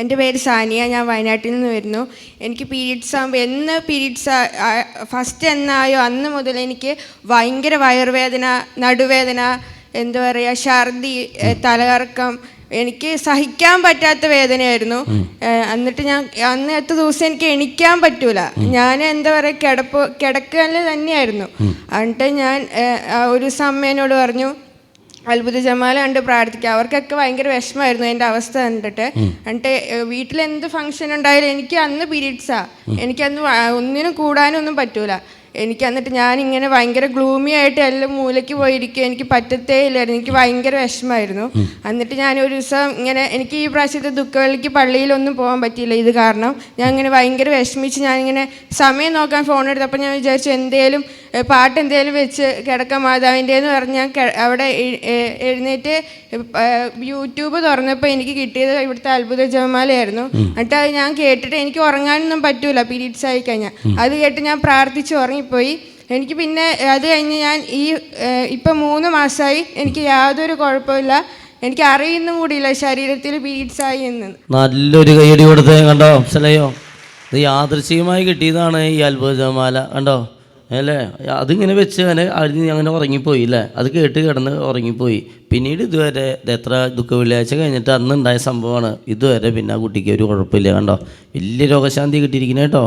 എന്റെ പേര് സാനിയ ഞാൻ വയനാട്ടിൽ നിന്ന് വരുന്നു. എനിക്ക് പീരീഡ്സ് ആകുമ്പോൾ എന്ന് പീരീഡ്സ് ഫസ്റ്റ് എന്നായോ അന്ന് മുതൽ എനിക്ക് ഭയങ്കര വയറുവേദന നടുവേദന എന്താ പറയുക ഛർദി തലകറക്കം എനിക്ക് സഹിക്കാൻ പറ്റാത്ത വേദനയായിരുന്നു. എന്നിട്ട് ഞാൻ അന്നത്തെ ദിവസം എനിക്ക് എണിക്കാൻ പറ്റൂല. ഞാൻ എന്താ പറയുക കിടപ്പ് കിടക്കൽ തന്നെയായിരുന്നു. എന്നിട്ട് ഞാൻ ഒരു ദിവസം അമ്മേനോട് പറഞ്ഞു അത്ഭുത ജമാല കണ്ട് പ്രാർത്ഥിക്കുക. അവർക്കൊക്കെ ഭയങ്കര വിഷമമായിരുന്നു എന്റെ അവസ്ഥ കണ്ടിട്ട്. എന്നിട്ട് വീട്ടിൽ എന്ത് ഫംഗ്ഷൻ ഉണ്ടായാലും എനിക്ക് അന്ന് പീരീഡ്സാ. എനിക്കന്ന് ഒന്നിനും കൂടാനൊന്നും പറ്റൂല. എനിക്ക് എന്നിട്ട് ഞാനിങ്ങനെ ഭയങ്കര ഗ്ലൂമി ആയിട്ട് എല്ലാം മൂലയ്ക്ക് പോയിരിക്കും എനിക്ക് പറ്റത്തേ ഇല്ലായിരുന്നു. എനിക്ക് ഭയങ്കര വിഷമമായിരുന്നു. എന്നിട്ട് ഞാൻ ഒരു ദിവസം ഇങ്ങനെ എനിക്ക് ഈ പ്രാവശ്യത്തെ ദുഃഖവെള്ളിക്ക് പള്ളിയിലൊന്നും പോകാൻ പറ്റിയില്ല. ഇത് കാരണം ഞാൻ ഇങ്ങനെ ഭയങ്കര വിഷമിച്ച് ഞാനിങ്ങനെ സമയം നോക്കാൻ ഫോൺ എടുത്തപ്പോൾ ഞാൻ വിചാരിച്ചു എന്തേലും പാട്ട് എന്തേലും വെച്ച് കിടക്കാം മാതാവിന്റെ എന്ന് പറഞ്ഞ് ഞാൻ അവിടെ എഴുന്നേറ്റ് യൂട്യൂബ് തുറന്നപ്പോൾ എനിക്ക് കിട്ടിയത് ഇവിടുത്തെ അത്ഭുത ജപമാലയായിരുന്നു. എന്നിട്ട് അത് ഞാൻ കേട്ടിട്ട് എനിക്ക് ഉറങ്ങാനൊന്നും പറ്റൂല. പീരീഡ്സ് ആയി കഴിഞ്ഞാൽ. അത് കേട്ട് ഞാൻ പ്രാർത്ഥിച്ച് ഉറങ്ങിപ്പോയി എനിക്ക് പിന്നെ അത് കഴിഞ്ഞ് ഞാൻ ഈ ഇപ്പം മൂന്ന് മാസമായി എനിക്ക് യാതൊരു കുഴപ്പമില്ല എനിക്ക് അറിയുന്നും കൂടിയില്ല ശരീരത്തിൽ ബീഡ്സ് ആയി എന്ന്. നല്ലൊരു കൈയടി കൊടുത്തേ കണ്ടോ? മനസ്സിലായോ ഇത് യാദൃശ്ചികമായി കിട്ടിയതാണ് ഈ അത്ഭുതമാല കണ്ടോ? അല്ലേ? അതിങ്ങനെ വെച്ച് അങ്ങനെ അഴിഞ്ഞ് അങ്ങനെ ഉറങ്ങിപ്പോയി അല്ലേ? അത് കേട്ട് കിടന്ന് ഉറങ്ങിപ്പോയി. പിന്നീട് ഇതുവരെ ഇത് എത്ര ദുഃഖ വെള്ളിയാഴ്ച കഴിഞ്ഞിട്ട് അന്ന് ഉണ്ടായ സംഭവമാണ്. ഇതുവരെ പിന്നെ ആ കുട്ടിക്ക് ഒരു കുഴപ്പമില്ല കണ്ടോ? വലിയ രോഗശാന്തി കിട്ടിയിരിക്കുന്നത് കേട്ടോ.